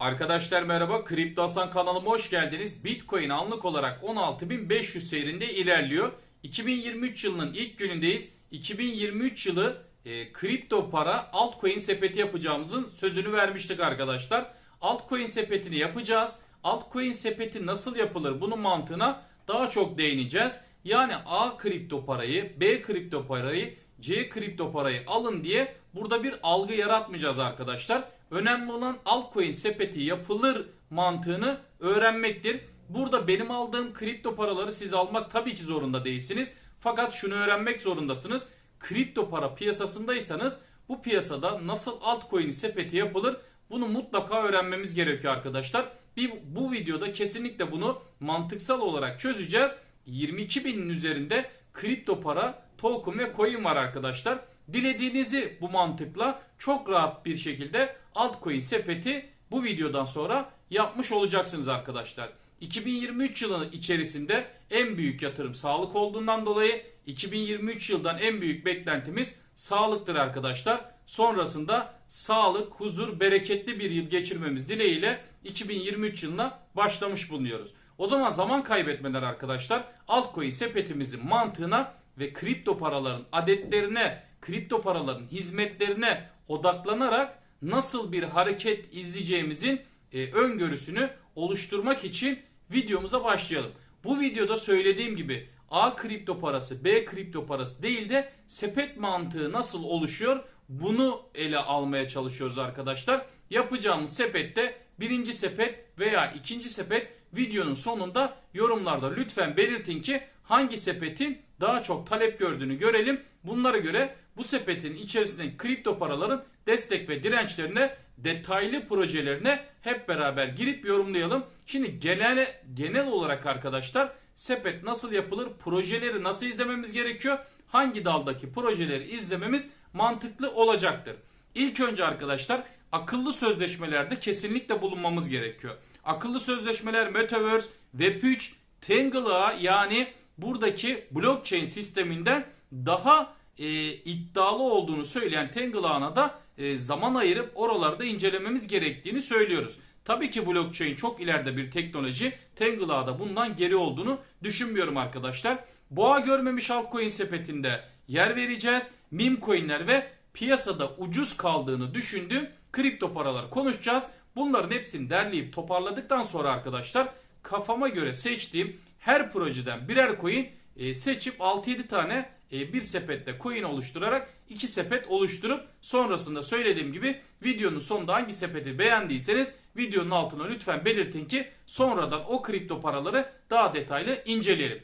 Arkadaşlar merhaba. Kripto Hasan kanalıma hoş geldiniz. Bitcoin anlık olarak 16.500 seyrinde ilerliyor. 2023 yılının ilk günündeyiz. 2023 yılı e, kripto para altcoin sepeti yapacağımızın sözünü vermiştik arkadaşlar. Altcoin sepetini yapacağız. Altcoin sepeti nasıl yapılır bunun mantığına daha çok değineceğiz. Yani A kripto parayı, B kripto parayı, C kripto parayı alın diye burada bir algı yaratmayacağız arkadaşlar. Önemli olan altcoin sepeti yapılır mantığını öğrenmektir. Burada benim aldığım kripto paraları siz almak tabii ki zorunda değilsiniz. Fakat şunu öğrenmek zorundasınız. Kripto para piyasasındaysanız bu piyasada nasıl altcoin sepeti yapılır bunu mutlaka öğrenmemiz gerekiyor arkadaşlar. Bir, bu videoda kesinlikle bunu mantıksal olarak çözeceğiz. 22 binin üzerinde kripto para, token ve coin var arkadaşlar. Dilediğinizi bu mantıkla çok rahat bir şekilde altcoin sepeti bu videodan sonra yapmış olacaksınız arkadaşlar. 2023 yılı içerisinde en büyük yatırım sağlık olduğundan dolayı 2023 yıldan en büyük beklentimiz sağlıktır arkadaşlar. Sonrasında sağlık, huzur, bereketli bir yıl geçirmemiz dileğiyle 2023 yılına başlamış bulunuyoruz. O zaman zaman kaybetmeden arkadaşlar altcoin sepetimizin mantığına ve kripto paraların adetlerine, kripto paraların hizmetlerine odaklanarak nasıl bir hareket izleyeceğimizin e, öngörüsünü oluşturmak için videomuza başlayalım. Bu videoda söylediğim gibi A kripto parası, B kripto parası değil de sepet mantığı nasıl oluşuyor bunu ele almaya çalışıyoruz arkadaşlar. Yapacağımız sepette birinci sepet veya ikinci sepet videonun sonunda yorumlarda lütfen belirtin ki hangi sepetin daha çok talep gördüğünü görelim. Bunlara göre bu sepetin içerisindeki kripto paraların destek ve dirençlerine detaylı projelerine hep beraber girip yorumlayalım. Şimdi genel, genel olarak arkadaşlar sepet nasıl yapılır, projeleri nasıl izlememiz gerekiyor, hangi daldaki projeleri izlememiz mantıklı olacaktır. İlk önce arkadaşlar akıllı sözleşmelerde kesinlikle bulunmamız gerekiyor. Akıllı sözleşmeler Metaverse, Web3, Tangle'a yani buradaki blockchain sisteminden daha e, iddialı olduğunu söyleyen Tangle da e, zaman ayırıp oralarda incelememiz gerektiğini söylüyoruz. Tabii ki blockchain çok ileride bir teknoloji. Tangle da bundan geri olduğunu düşünmüyorum arkadaşlar. Boğa görmemiş altcoin sepetinde yer vereceğiz. Meme coinler ve piyasada ucuz kaldığını düşündüğüm kripto paralar konuşacağız. Bunların hepsini derleyip toparladıktan sonra arkadaşlar kafama göre seçtiğim her projeden birer coin e, seçip 6-7 tane e, bir sepette coin oluşturarak iki sepet oluşturup sonrasında söylediğim gibi videonun sonunda hangi sepeti beğendiyseniz videonun altına lütfen belirtin ki sonradan o kripto paraları daha detaylı inceleyelim.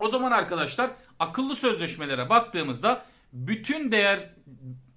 O zaman arkadaşlar akıllı sözleşmelere baktığımızda bütün değer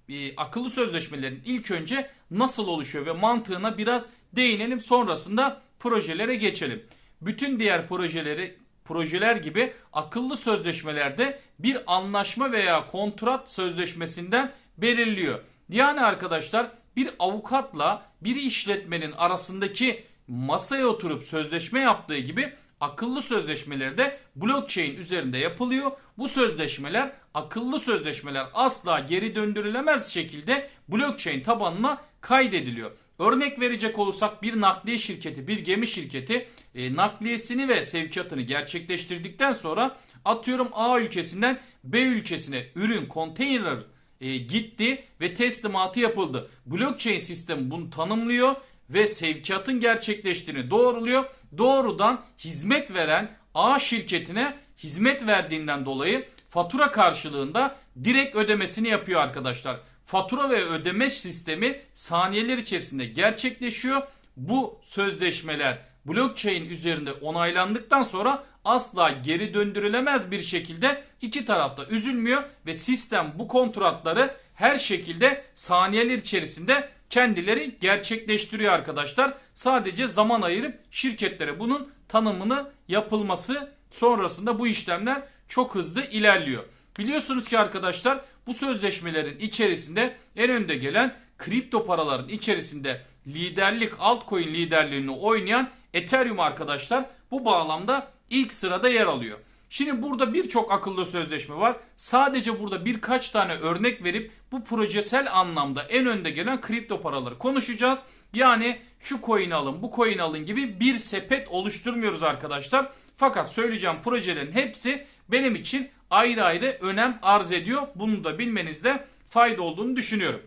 e, akıllı sözleşmelerin ilk önce nasıl oluşuyor ve mantığına biraz değinelim sonrasında projelere geçelim. Bütün diğer projeleri projeler gibi akıllı sözleşmelerde bir anlaşma veya kontrat sözleşmesinden belirliyor. Yani arkadaşlar bir avukatla bir işletmenin arasındaki masaya oturup sözleşme yaptığı gibi akıllı sözleşmeler de blockchain üzerinde yapılıyor. Bu sözleşmeler akıllı sözleşmeler asla geri döndürülemez şekilde blockchain tabanına kaydediliyor. Örnek verecek olursak bir nakliye şirketi, bir gemi şirketi e, nakliyesini ve sevkiyatını gerçekleştirdikten sonra atıyorum A ülkesinden B ülkesine ürün, konteyner e, gitti ve teslimatı yapıldı. Blockchain sistemi bunu tanımlıyor ve sevkiyatın gerçekleştiğini doğruluyor. Doğrudan hizmet veren A şirketine hizmet verdiğinden dolayı fatura karşılığında direkt ödemesini yapıyor arkadaşlar. Fatura ve ödeme sistemi saniyeler içerisinde gerçekleşiyor. Bu sözleşmeler blockchain üzerinde onaylandıktan sonra asla geri döndürülemez bir şekilde iki tarafta üzülmüyor ve sistem bu kontratları her şekilde saniyeler içerisinde kendileri gerçekleştiriyor arkadaşlar. Sadece zaman ayırıp şirketlere bunun tanımını yapılması sonrasında bu işlemler çok hızlı ilerliyor. Biliyorsunuz ki arkadaşlar bu sözleşmelerin içerisinde en önde gelen kripto paraların içerisinde liderlik altcoin liderliğini oynayan Ethereum arkadaşlar bu bağlamda ilk sırada yer alıyor. Şimdi burada birçok akıllı sözleşme var. Sadece burada birkaç tane örnek verip bu projesel anlamda en önde gelen kripto paraları konuşacağız. Yani şu coin alın, bu coin alın gibi bir sepet oluşturmuyoruz arkadaşlar. Fakat söyleyeceğim projelerin hepsi benim için ayrı ayrı önem arz ediyor. Bunu da bilmenizde fayda olduğunu düşünüyorum.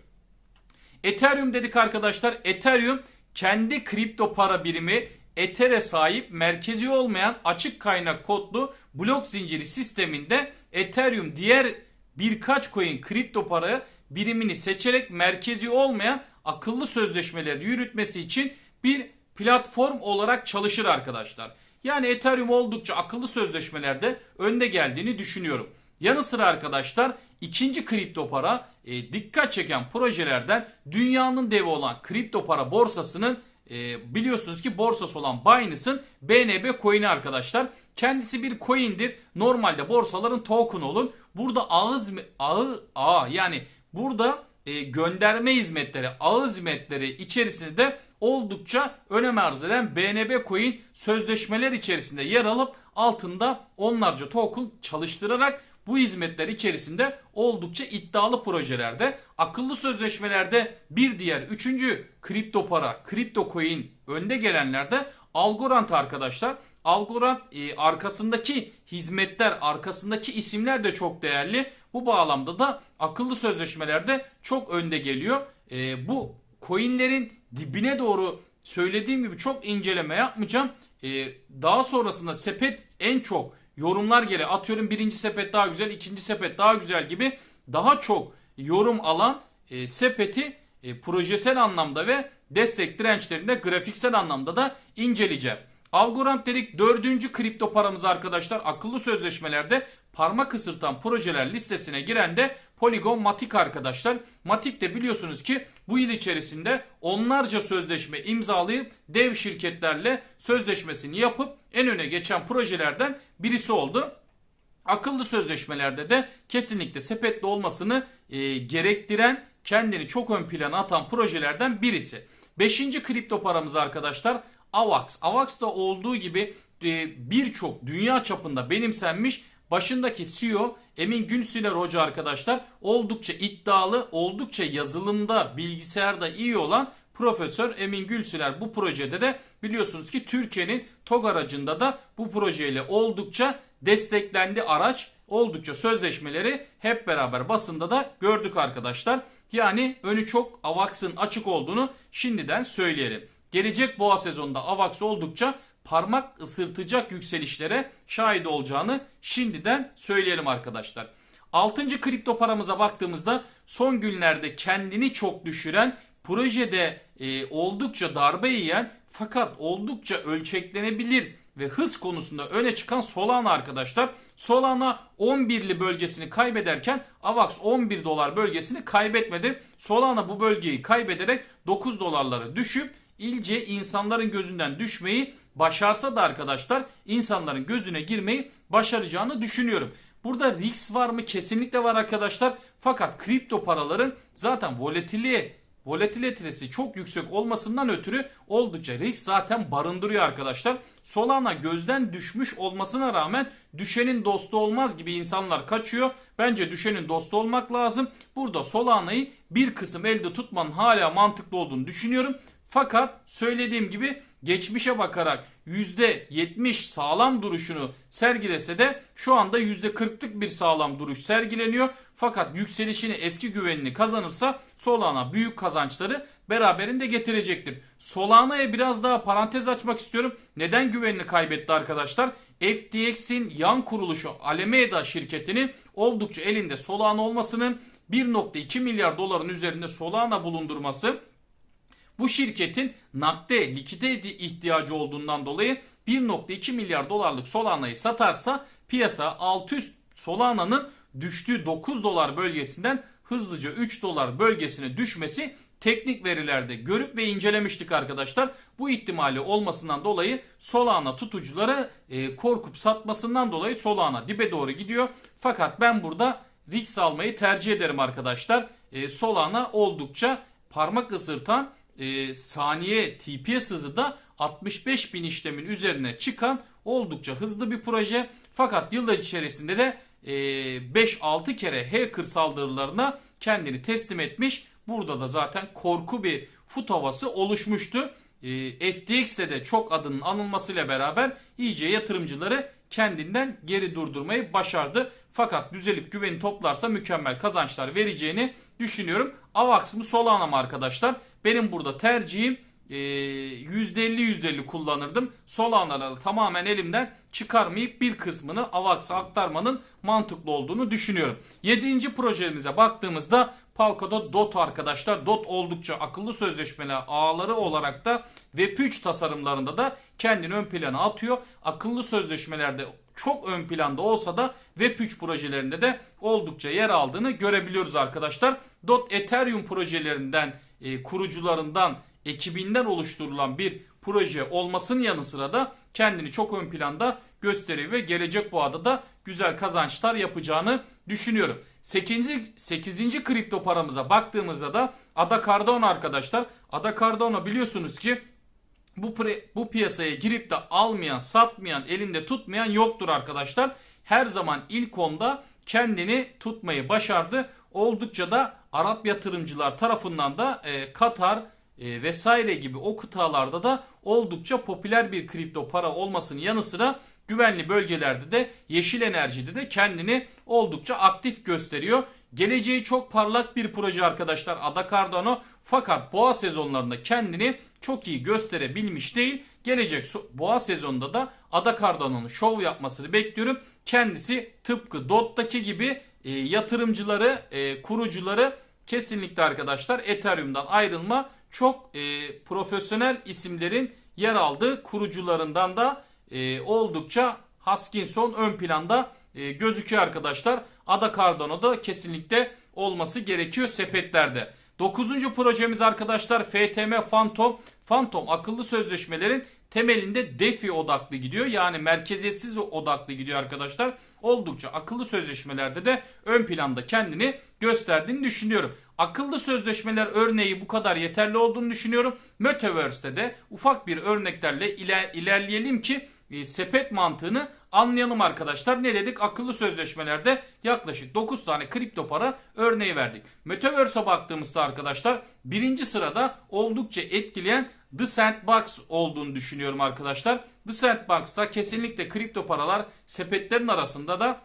Ethereum dedik arkadaşlar. Ethereum kendi kripto para birimi Ether'e sahip merkezi olmayan açık kaynak kodlu blok zinciri sisteminde Ethereum diğer birkaç coin kripto para birimini seçerek merkezi olmayan akıllı sözleşmeleri yürütmesi için bir platform olarak çalışır arkadaşlar. Yani Ethereum oldukça akıllı sözleşmelerde önde geldiğini düşünüyorum. Yanı sıra arkadaşlar ikinci kripto para e, dikkat çeken projelerden dünyanın devi olan kripto para borsasının e, biliyorsunuz ki borsası olan Binance'ın BNB coin'i arkadaşlar. Kendisi bir coin'dir. Normalde borsaların token olun. Burada ağız ağı ağ yani burada e, gönderme hizmetleri, ağ hizmetleri içerisinde de oldukça önem arz eden BNB Coin sözleşmeler içerisinde yer alıp altında onlarca token çalıştırarak bu hizmetler içerisinde oldukça iddialı projelerde, akıllı sözleşmelerde bir diğer üçüncü kripto para, kripto coin önde gelenlerde Algorand arkadaşlar. Algorand e, arkasındaki hizmetler, arkasındaki isimler de çok değerli. Bu bağlamda da akıllı sözleşmelerde çok önde geliyor. E, bu coinlerin dibine doğru söylediğim gibi çok inceleme yapmayacağım. E, daha sonrasında sepet en çok yorumlar geliyor. Atıyorum birinci sepet daha güzel, ikinci sepet daha güzel gibi daha çok yorum alan e, sepeti e, projesel anlamda ve destek dirençlerinde grafiksel anlamda da inceleyeceğiz. Algorand dedik dördüncü kripto paramız arkadaşlar akıllı sözleşmelerde parmak ısırtan projeler listesine giren de Polygon Matic arkadaşlar. Matic de biliyorsunuz ki bu yıl içerisinde onlarca sözleşme imzalayıp dev şirketlerle sözleşmesini yapıp en öne geçen projelerden birisi oldu. Akıllı sözleşmelerde de kesinlikle sepetli olmasını e, gerektiren kendini çok ön plana atan projelerden birisi. Beşinci kripto paramız arkadaşlar AVAX. AVAX'ta olduğu gibi e, birçok dünya çapında benimsenmiş başındaki CEO Emin Günsiler Hoca arkadaşlar oldukça iddialı, oldukça yazılımda, bilgisayarda iyi olan Profesör Emin Gülsüler bu projede de biliyorsunuz ki Türkiye'nin TOG aracında da bu projeyle oldukça desteklendi araç. Oldukça sözleşmeleri hep beraber basında da gördük arkadaşlar. Yani önü çok AVAX'ın açık olduğunu şimdiden söyleyelim. Gelecek boğa sezonunda AVAX oldukça parmak ısırtacak yükselişlere şahit olacağını şimdiden söyleyelim arkadaşlar. Altıncı kripto paramıza baktığımızda son günlerde kendini çok düşüren projede e, oldukça darbe yiyen fakat oldukça ölçeklenebilir ve hız konusunda öne çıkan Solana arkadaşlar. Solana 11'li bölgesini kaybederken AVAX 11 dolar bölgesini kaybetmedi. Solana bu bölgeyi kaybederek 9 dolarlara düşüp ilce insanların gözünden düşmeyi başarsa da arkadaşlar insanların gözüne girmeyi başaracağını düşünüyorum. Burada risk var mı? Kesinlikle var arkadaşlar. Fakat kripto paraların zaten volatilite volatilitesi çok yüksek olmasından ötürü oldukça risk zaten barındırıyor arkadaşlar. Solana gözden düşmüş olmasına rağmen düşenin dostu olmaz gibi insanlar kaçıyor. Bence düşenin dostu olmak lazım. Burada Solana'yı bir kısım elde tutmanın hala mantıklı olduğunu düşünüyorum. Fakat söylediğim gibi geçmişe bakarak %70 sağlam duruşunu sergilese de şu anda %40'lık bir sağlam duruş sergileniyor. Fakat yükselişini eski güvenini kazanırsa Solana büyük kazançları beraberinde getirecektir. Solana'ya biraz daha parantez açmak istiyorum. Neden güvenini kaybetti arkadaşlar? FTX'in yan kuruluşu Alameda şirketinin oldukça elinde Solana olmasının 1.2 milyar doların üzerinde Solana bulundurması bu şirketin nakde likide ihtiyacı olduğundan dolayı 1.2 milyar dolarlık Solana'yı satarsa piyasa alt üst Solana'nın düştüğü 9 dolar bölgesinden hızlıca 3 dolar bölgesine düşmesi teknik verilerde görüp ve incelemiştik arkadaşlar. Bu ihtimali olmasından dolayı Solana tutucuları e, korkup satmasından dolayı Solana dibe doğru gidiyor. Fakat ben burada risk almayı tercih ederim arkadaşlar. E, Solana oldukça parmak ısırtan e, saniye TPS hızı da 65 bin işlemin üzerine çıkan oldukça hızlı bir proje. Fakat yıllar içerisinde de e, 5-6 kere hacker saldırılarına kendini teslim etmiş. Burada da zaten korku bir fut havası oluşmuştu. E, FTX'te de çok adının anılmasıyla beraber iyice yatırımcıları kendinden geri durdurmayı başardı. Fakat düzelip güveni toplarsa mükemmel kazançlar vereceğini düşünüyorum. Avax mı Solana mı arkadaşlar? Benim burada tercihim e, %50 %50 kullanırdım. Solana'ları tamamen elimden çıkarmayıp bir kısmını Avax'a aktarmanın mantıklı olduğunu düşünüyorum. 7. projemize baktığımızda Polkadot DOT arkadaşlar. DOT oldukça akıllı sözleşmeler ağları olarak da Web3 tasarımlarında da kendini ön plana atıyor. Akıllı sözleşmelerde çok ön planda olsa da Web3 projelerinde de oldukça yer aldığını görebiliyoruz arkadaşlar. DOT Ethereum projelerinden, e, kurucularından, ekibinden oluşturulan bir proje olmasının yanı sıra da kendini çok ön planda gösteriyor ve gelecek boğada da güzel kazançlar yapacağını düşünüyorum. 8. 8. kripto paramıza baktığımızda da Ada Cardano arkadaşlar. Ada Cardano biliyorsunuz ki bu pre, bu piyasaya girip de almayan, satmayan, elinde tutmayan yoktur arkadaşlar. Her zaman ilk onda kendini tutmayı başardı. Oldukça da Arap yatırımcılar tarafından da e, Katar e, vesaire gibi o kıtalarda da oldukça popüler bir kripto para olmasının yanı sıra güvenli bölgelerde de yeşil enerjide de kendini oldukça aktif gösteriyor. Geleceği çok parlak bir proje arkadaşlar Ada Cardano fakat boğa sezonlarında kendini çok iyi gösterebilmiş değil. Gelecek boğa sezonunda da Ada Cardano'nun şov yapmasını bekliyorum. Kendisi tıpkı DOT'taki gibi e, yatırımcıları, e, kurucuları kesinlikle arkadaşlar Ethereum'dan ayrılma çok e, profesyonel isimlerin yer aldığı kurucularından da e, oldukça Haskinson ön planda e, gözüküyor arkadaşlar. Ada Cardano'da kesinlikle olması gerekiyor sepetlerde. Dokuzuncu projemiz arkadaşlar FTM Phantom. Phantom akıllı sözleşmelerin temelinde DeFi odaklı gidiyor. Yani merkeziyetsiz odaklı gidiyor arkadaşlar. Oldukça akıllı sözleşmelerde de ön planda kendini gösterdiğini düşünüyorum. Akıllı sözleşmeler örneği bu kadar yeterli olduğunu düşünüyorum. Metaverse'de de ufak bir örneklerle iler, ilerleyelim ki e, sepet mantığını anlayalım arkadaşlar. Ne dedik? Akıllı sözleşmelerde yaklaşık 9 tane kripto para örneği verdik. Metaverse'e baktığımızda arkadaşlar birinci sırada oldukça etkileyen The Sandbox olduğunu düşünüyorum arkadaşlar. The Sandbox'ta kesinlikle kripto paralar sepetlerin arasında da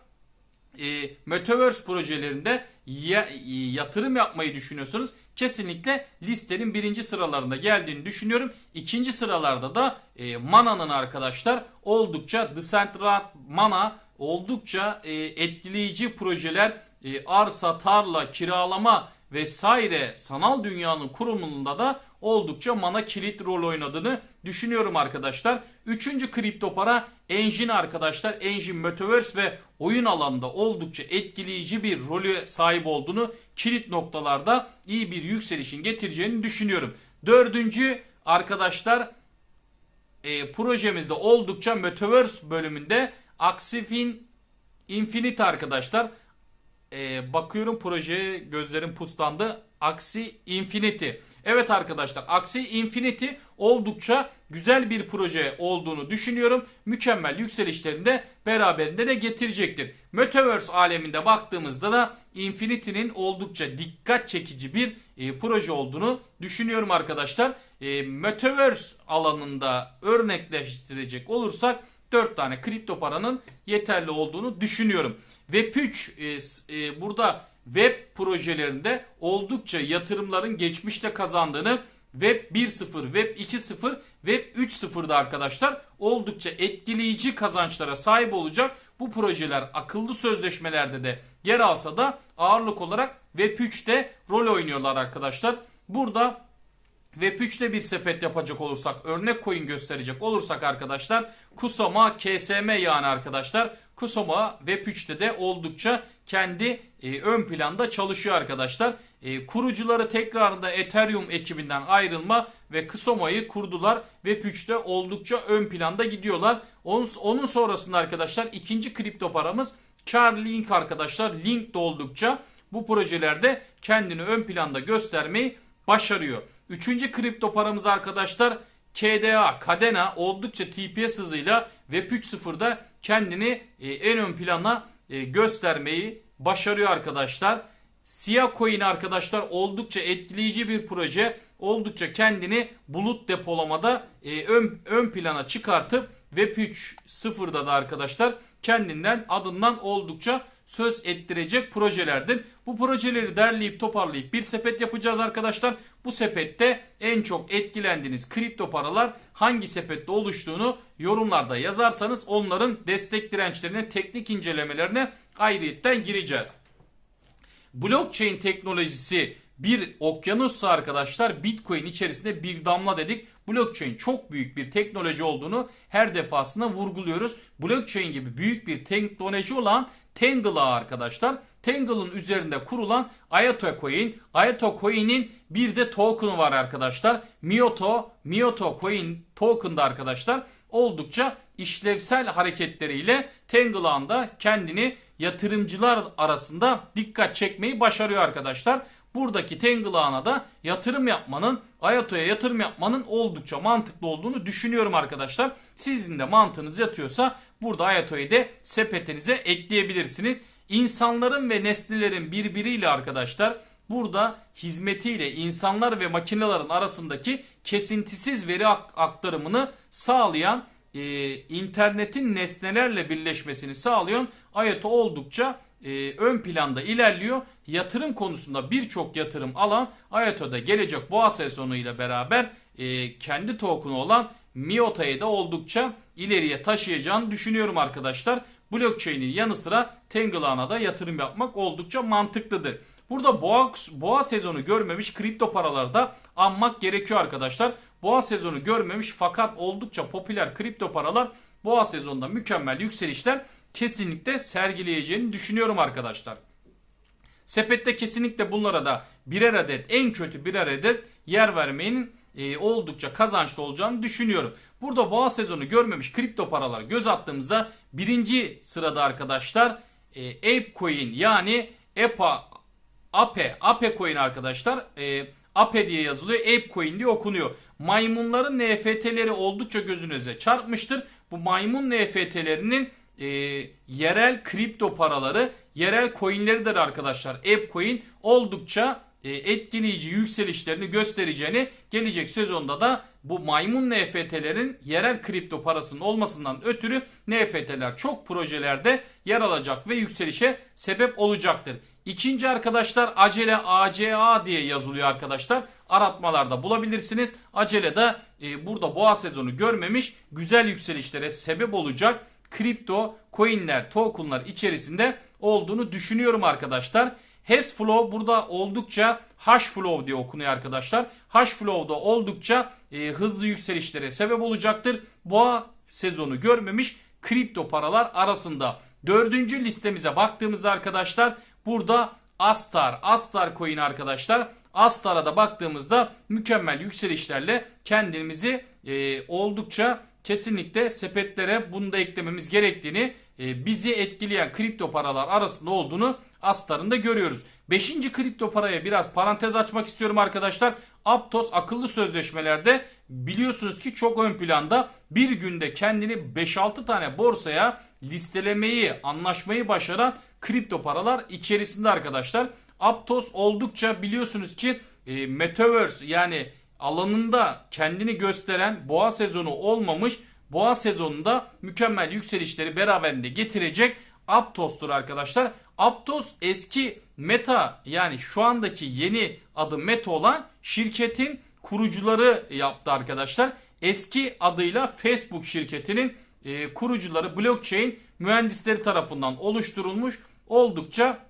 e, Metaverse projelerinde ya, yatırım yapmayı düşünüyorsanız kesinlikle listenin birinci sıralarında geldiğini düşünüyorum. İkinci sıralarda da e, Mana'nın arkadaşlar oldukça Decentraland Mana oldukça e, etkileyici projeler e, arsa, tarla, kiralama vesaire sanal dünyanın kurumunda da oldukça mana kilit rol oynadığını düşünüyorum arkadaşlar. Üçüncü kripto para Engine arkadaşlar. Engine Metaverse ve oyun alanında oldukça etkileyici bir rolü sahip olduğunu kilit noktalarda iyi bir yükselişin getireceğini düşünüyorum. Dördüncü arkadaşlar e, projemizde oldukça Metaverse bölümünde Axifin Infinite arkadaşlar. E, bakıyorum projeye gözlerim puslandı. Axie Infinity. Evet arkadaşlar Axie Infinity oldukça güzel bir proje olduğunu düşünüyorum. Mükemmel yükselişlerini de beraberinde de getirecektir. Metaverse aleminde baktığımızda da Infinity'nin oldukça dikkat çekici bir e, proje olduğunu düşünüyorum arkadaşlar. E, Metaverse alanında örnekleştirecek olursak 4 tane kripto paranın yeterli olduğunu düşünüyorum. Web3 e, e, burada web projelerinde oldukça yatırımların geçmişte kazandığını Web 1.0, Web 2.0, Web 3.0'da arkadaşlar oldukça etkileyici kazançlara sahip olacak. Bu projeler akıllı sözleşmelerde de yer alsa da ağırlık olarak Web 3'te rol oynuyorlar arkadaşlar. Burada Web 3'te bir sepet yapacak olursak, örnek coin gösterecek olursak arkadaşlar Kusama, KSM yani arkadaşlar Kusama Web 3'te de oldukça kendi e, ön planda çalışıyor arkadaşlar. E, kurucuları tekrarında Ethereum ekibinden ayrılma ve Kusoma'yı kurdular. Web 3'te oldukça ön planda gidiyorlar. Onun, onun sonrasında arkadaşlar ikinci kripto paramız Charlink arkadaşlar. Link de oldukça bu projelerde kendini ön planda göstermeyi başarıyor. Üçüncü kripto paramız arkadaşlar KDA, Kadena oldukça TPS hızıyla Web 3.0'da kendini e, en ön plana e, göstermeyi başarıyor arkadaşlar. Siyah Coin arkadaşlar oldukça etkileyici bir proje. Oldukça kendini bulut depolamada e, ön, ön plana çıkartıp Web 3.0'da da arkadaşlar kendinden adından oldukça söz ettirecek projelerdir. Bu projeleri derleyip toparlayıp bir sepet yapacağız arkadaşlar. Bu sepette en çok etkilendiğiniz kripto paralar hangi sepette oluştuğunu yorumlarda yazarsanız onların destek dirençlerine, teknik incelemelerine ayrıyetten gireceğiz. Blockchain teknolojisi bir okyanussa arkadaşlar Bitcoin içerisinde bir damla dedik. Blockchain çok büyük bir teknoloji olduğunu her defasında vurguluyoruz. Blockchain gibi büyük bir teknoloji olan Tangle ağı arkadaşlar. Tangle'ın üzerinde kurulan Ayato Coin. Ayato Coin'in bir de token'ı var arkadaşlar. Mioto, Mioto Coin token'da arkadaşlar oldukça işlevsel hareketleriyle Tangle ağında kendini yatırımcılar arasında dikkat çekmeyi başarıyor arkadaşlar. Buradaki Tangle ağına da yatırım yapmanın, Ayato'ya yatırım yapmanın oldukça mantıklı olduğunu düşünüyorum arkadaşlar. Sizin de mantığınız yatıyorsa burada Ayato'yu da sepetinize ekleyebilirsiniz. İnsanların ve nesnelerin birbiriyle arkadaşlar burada hizmetiyle insanlar ve makinelerin arasındaki kesintisiz veri aktarımını sağlayan e, internetin nesnelerle birleşmesini sağlayan Ayato oldukça e, ön planda ilerliyor. Yatırım konusunda birçok yatırım alan Ayato'da gelecek boğa sezonu ile beraber e, kendi token'u olan Miota'yı da oldukça ileriye taşıyacağını düşünüyorum arkadaşlar. Blockchain'in yanı sıra Tangle'ana da yatırım yapmak oldukça mantıklıdır. Burada boğa, boğa sezonu görmemiş kripto paralarda anmak gerekiyor arkadaşlar. Boğa sezonu görmemiş fakat oldukça popüler kripto paralar boğa sezonunda mükemmel yükselişler kesinlikle sergileyeceğini düşünüyorum arkadaşlar. Sepette kesinlikle bunlara da birer adet en kötü birer adet yer vermenin e, oldukça kazançlı olacağını düşünüyorum. Burada boğa sezonu görmemiş kripto paralar göz attığımızda birinci sırada arkadaşlar e, Ape Coin yani EPA Ape Ape Coin arkadaşlar e, Ape diye yazılıyor Ape Coin diye okunuyor. Maymunların NFT'leri oldukça gözünüze çarpmıştır. Bu maymun NFT'lerinin e, yerel kripto paraları, yerel coinleridir arkadaşlar. Ape Coin oldukça etkileyici yükselişlerini göstereceğini gelecek sezonda da bu maymun NFT'lerin yerel kripto parasının olmasından ötürü NFT'ler çok projelerde yer alacak ve yükselişe sebep olacaktır. İkinci arkadaşlar acele ACA diye yazılıyor arkadaşlar. Aratmalarda bulabilirsiniz. Acele de e, burada boğa sezonu görmemiş güzel yükselişlere sebep olacak kripto coinler, tokenlar içerisinde olduğunu düşünüyorum arkadaşlar. Hashflow burada oldukça Hashflow diye okunuyor arkadaşlar. Hashflow'da oldukça e, hızlı yükselişlere sebep olacaktır. Boğa sezonu görmemiş kripto paralar arasında. Dördüncü listemize baktığımızda arkadaşlar burada Astar, Astar coin arkadaşlar. Astar'a da baktığımızda mükemmel yükselişlerle kendimizi e, oldukça kesinlikle sepetlere bunu da eklememiz gerektiğini e, bizi etkileyen kripto paralar arasında olduğunu Astar'ın da görüyoruz. Beşinci kripto paraya biraz parantez açmak istiyorum arkadaşlar. Aptos akıllı sözleşmelerde biliyorsunuz ki çok ön planda bir günde kendini 5-6 tane borsaya listelemeyi, anlaşmayı başaran kripto paralar içerisinde arkadaşlar. Aptos oldukça biliyorsunuz ki e, Metaverse yani alanında kendini gösteren boğa sezonu olmamış boğa sezonunda mükemmel yükselişleri beraberinde getirecek Aptos'tur arkadaşlar. Aptos eski Meta yani şu andaki yeni adı Meta olan şirketin kurucuları yaptı arkadaşlar. Eski adıyla Facebook şirketinin e, kurucuları blockchain mühendisleri tarafından oluşturulmuş oldukça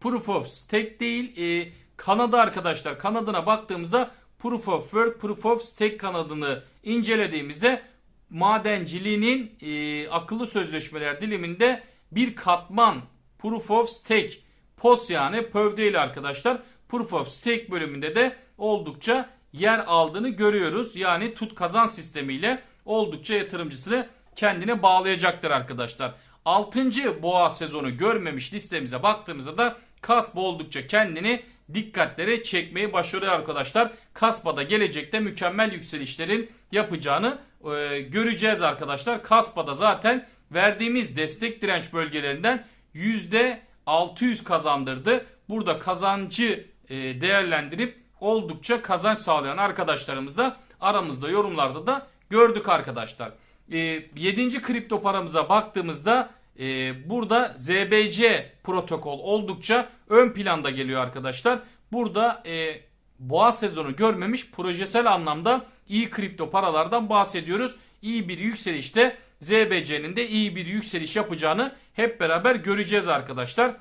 proof of stake değil e, Kanada arkadaşlar kanadına baktığımızda Proof of Work, Proof of Stake kanadını incelediğimizde madenciliğinin e, akıllı sözleşmeler diliminde bir katman Proof of Stake POS yani PÖV değil arkadaşlar. Proof of Stake bölümünde de oldukça yer aldığını görüyoruz. Yani tut kazan sistemiyle oldukça yatırımcısını kendine bağlayacaktır arkadaşlar. 6. boğa sezonu görmemiş listemize baktığımızda da Kasp oldukça kendini dikkatlere çekmeyi başarıyor arkadaşlar. Kaspada gelecekte mükemmel yükselişlerin yapacağını e, göreceğiz arkadaşlar. Kaspa'da zaten verdiğimiz destek direnç bölgelerinden %600 kazandırdı. Burada kazancı e, değerlendirip oldukça kazanç sağlayan arkadaşlarımız da aramızda yorumlarda da gördük arkadaşlar. E, 7. kripto paramıza baktığımızda e, burada ZBC protokol oldukça ön planda geliyor arkadaşlar. Burada e, boğa sezonu görmemiş projesel anlamda iyi kripto paralardan bahsediyoruz. İyi bir yükselişte ZBC'nin de iyi bir yükseliş yapacağını hep beraber göreceğiz arkadaşlar.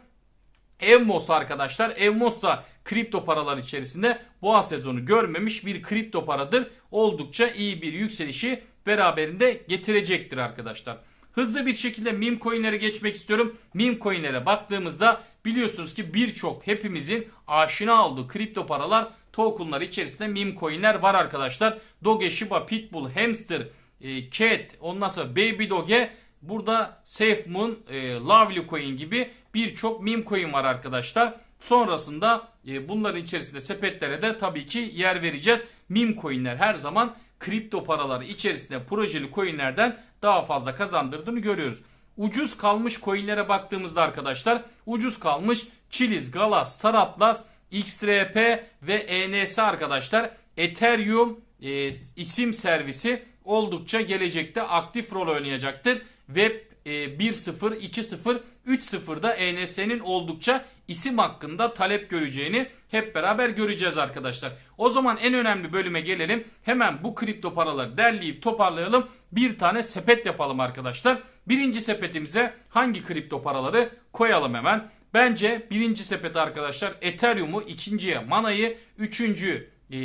Evmos arkadaşlar. Evmos da kripto paralar içerisinde boğa sezonu görmemiş bir kripto paradır. Oldukça iyi bir yükselişi beraberinde getirecektir arkadaşlar. Hızlı bir şekilde meme coinlere geçmek istiyorum. Meme coinlere baktığımızda biliyorsunuz ki birçok hepimizin aşina olduğu kripto paralar tokenlar içerisinde meme coinler var arkadaşlar. Doge, Shiba, Pitbull, Hamster, e, Cat, ondan sonra Baby Doge Burada SafeMoon, e, Lovely Coin gibi birçok meme coin var arkadaşlar. Sonrasında e, bunların içerisinde sepetlere de tabii ki yer vereceğiz. Meme coinler her zaman kripto paraları içerisinde projeli coinlerden daha fazla kazandırdığını görüyoruz. Ucuz kalmış coinlere baktığımızda arkadaşlar ucuz kalmış Chiliz, Gala, Star Atlas, XRP ve ENS arkadaşlar. Ethereum e, isim servisi oldukça gelecekte aktif rol oynayacaktır. Web e, 1.0, 2.0, 3.0'da ENS'nin oldukça isim hakkında talep göreceğini hep beraber göreceğiz arkadaşlar. O zaman en önemli bölüme gelelim. Hemen bu kripto paraları derleyip toparlayalım. Bir tane sepet yapalım arkadaşlar. Birinci sepetimize hangi kripto paraları koyalım hemen. Bence birinci sepet arkadaşlar Ethereum'u, ikinciye Mana'yı, üçüncü e,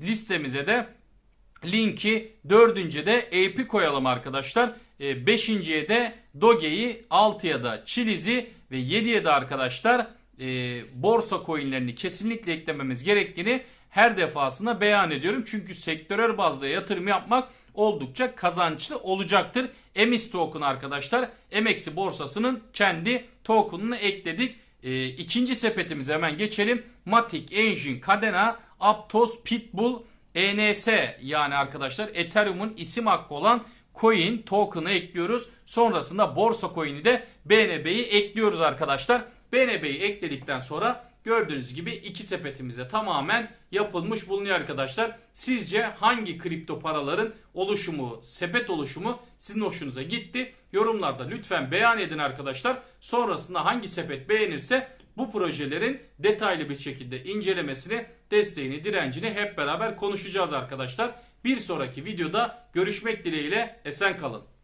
listemize de linki dördüncüye de AP koyalım arkadaşlar. E, beşinciye de Doge'yi, altıya da Chiliz'i ve yediye de arkadaşlar e, borsa coinlerini kesinlikle eklememiz gerektiğini her defasında beyan ediyorum. Çünkü sektörel bazda yatırım yapmak oldukça kazançlı olacaktır. Emis token arkadaşlar MXC borsasının kendi token'ını ekledik. E, ikinci sepetimize hemen geçelim. Matic, Engine, Cadena, Aptos, Pitbull, ENS yani arkadaşlar Ethereum'un isim hakkı olan coin token'ı ekliyoruz. Sonrasında borsa coin'i de BNB'yi ekliyoruz arkadaşlar. BNB'yi ekledikten sonra gördüğünüz gibi iki sepetimizde tamamen yapılmış bulunuyor arkadaşlar. Sizce hangi kripto paraların oluşumu, sepet oluşumu sizin hoşunuza gitti? Yorumlarda lütfen beyan edin arkadaşlar. Sonrasında hangi sepet beğenirse bu projelerin detaylı bir şekilde incelemesini, desteğini, direncini hep beraber konuşacağız arkadaşlar. Bir sonraki videoda görüşmek dileğiyle esen kalın.